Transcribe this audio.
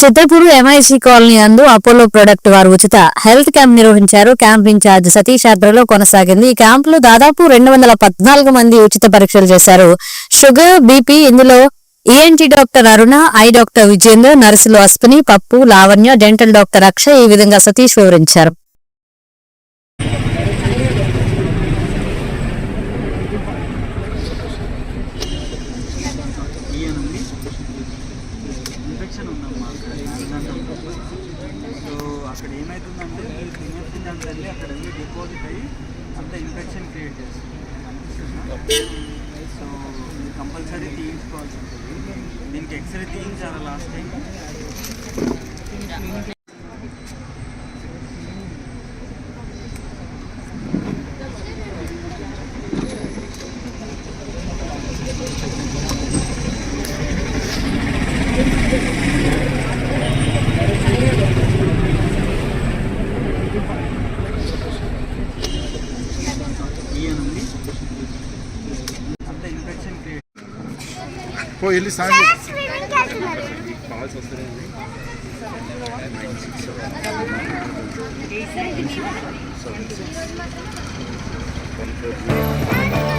Chitrapur MIC colony అందు Apollo product వారు ఉచిత హెల్త్ క్యాంప్ నిర్వహించారు. క్యాంప్ ఇన్ఛార్జ్ సతీష్ ఆధ్వర్యంలో కొనసాగింది. ఈ క్యాంప్లో దాదాపు రెండు వందల పద్నాలుగు మంది ఉచిత పరీక్షలు చేశారు. షుగర్ బీపీ ఇందులో ENT doctor Aruna eye doctor Vijender నర్సులు అశ్విని పప్పు లావణ్య డెంటల్ డాక్టర్ అక్షయ్ ఈ విధంగా సతీష్ వివరించారు. కనెక్షన్ ఉందమ్మా అక్కడ సో అక్కడ ఏమవుతుందంటే మీరు తినేసిన దాని తల్లి అక్కడ వెళ్ళి డిపాజిట్ అయ్యి అంత ఇన్ఫెక్షన్ క్రియేట్ చేస్తుంది. సో మీరు కంపల్సరీ తీయించుకోవాల్సి ఉంటుంది. దీనికి ఎక్స్రే తీయించారా లాస్ట్ టైం ఈయనుంది అంత ఇన్ఫెక్షన్ క్రియేట్ ఓ వెళ్ళి సాయం Thank you.